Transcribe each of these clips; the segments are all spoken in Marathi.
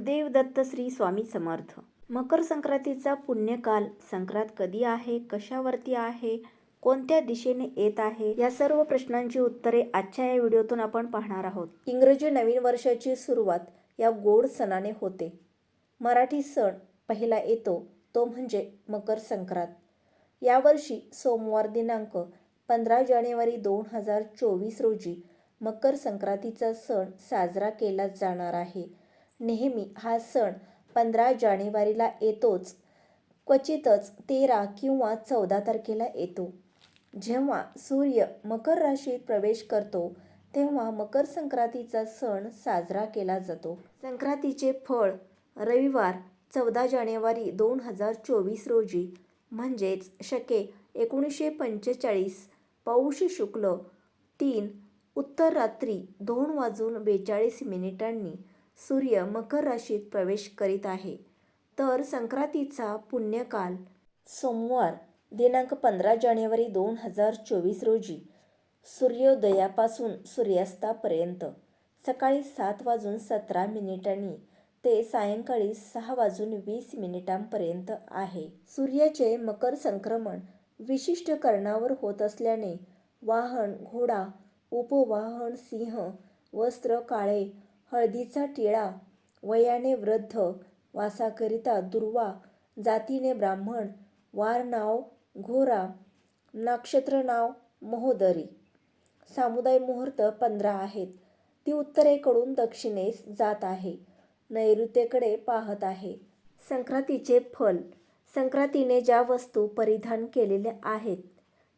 गुरुदेव दत्त श्री स्वामी समर्थ. मकर संक्रांतीचा पुण्यकाल संक्रांत कधी आहे कशावरती आहे कोणत्या दिशेने येत आहे या सर्व प्रश्नांची उत्तरे आजच्या या व्हिडिओतून आपण पाहणार आहोत. इंग्रजी नवीन वर्षाची सुरुवात या गोड सणाने होते. मराठी सण पहिला येतो तो म्हणजे मकर संक्रांत. यावर्षी सोमवार दिनांक पंधरा जानेवारी दोन हजार चोवीस रोजी मकर संक्रांतीचा सण साजरा केला जाणार आहे. नेहमी हा सण पंधरा जानेवारीला येतोच. क्वचितच तेरा किंवा चौदा तारखेला येतो. जेव्हा सूर्य मकर राशीत प्रवेश करतो तेव्हा मकर संक्रांतीचा सण साजरा केला जातो. संक्रांतीचे फळ रविवार चौदा जानेवारी दोन हजार चोवीस रोजी. म्हणजेच शके एकोणीसशे पंचेचाळीस पौष शुक्ल तीन उत्तर रात्री दोन वाजून बेचाळीस मिनिटांनी सूर्य मकर राशीत प्रवेश करीत आहे. तर संक्रांतीचा पुण्यकाल सोमवार दिनांक पंधरा जानेवारी दोन हजार चोवीस रोजी सूर्योदयापासून सूर्यास्तापर्यंत सकाळी सात वाजून सतरा मिनिटांनी ते सायंकाळी सहा वाजून वीस मिनिटांपर्यंत आहे. सूर्याचे मकर संक्रमण विशिष्ट कर्णावर होत असल्याने वाहन घोडा उपवाहन सिंह वस्त्र काळे हळदीचा टिळा वयाने वृद्ध वासाकरिता दुर्वा जातीने ब्राह्मण वार नाव घोरा नक्षत्र नाव महोदरी. सामुदाय मुहूर्त पंधरा आहेत. ती उत्तरेकडून दक्षिणेस जात आहे. नैऋत्येकडे पाहत आहे. संक्रांतीचे फल. संक्रांतीने ज्या वस्तू परिधान केलेल्या आहेत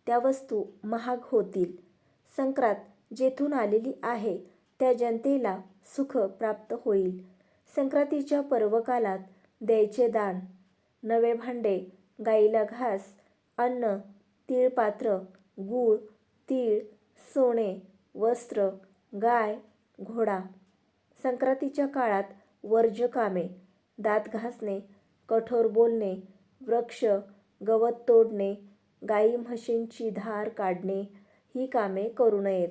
त्या वस्तू महाग होतील. संक्रांत जेथून आलेली आहे त्या जनतेला सुख प्राप्त होईल. संक्रांतीच्या पर्वकालात द्यायचे दान. नवे भांडे गाईला घास अन्न तिळपात्र गूळ तीळ सोने वस्त्र गाय घोडा. संक्रांतीच्या काळात वर्ज्य कामे दात घासणे कठोर बोलणे वृक्ष गवत तोडणे गाई म्हशींची धार काढणे ही कामे करू नयेत.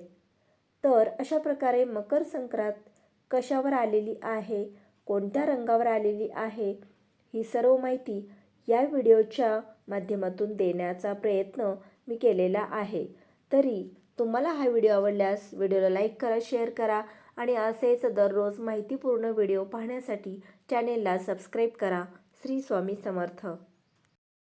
तर अशा प्रकारे मकर संक्रांत कशावर आलेली आहे? कोणत्या रंगावर आलेली आहे? ही सर्व माहिती या व्हिडिओच्या माध्यमातून देण्याचा प्रयत्न मी केलेला आहे. तरी तुम्हाला हा व्हिडिओ आवडल्यास व्हिडिओला लाईक करा शेअर करा आणि असेच दररोज माहितीपूर्ण व्हिडिओ पाहण्यासाठी चॅनेलला सबस्क्राईब करा. श्री स्वामी समर्थ.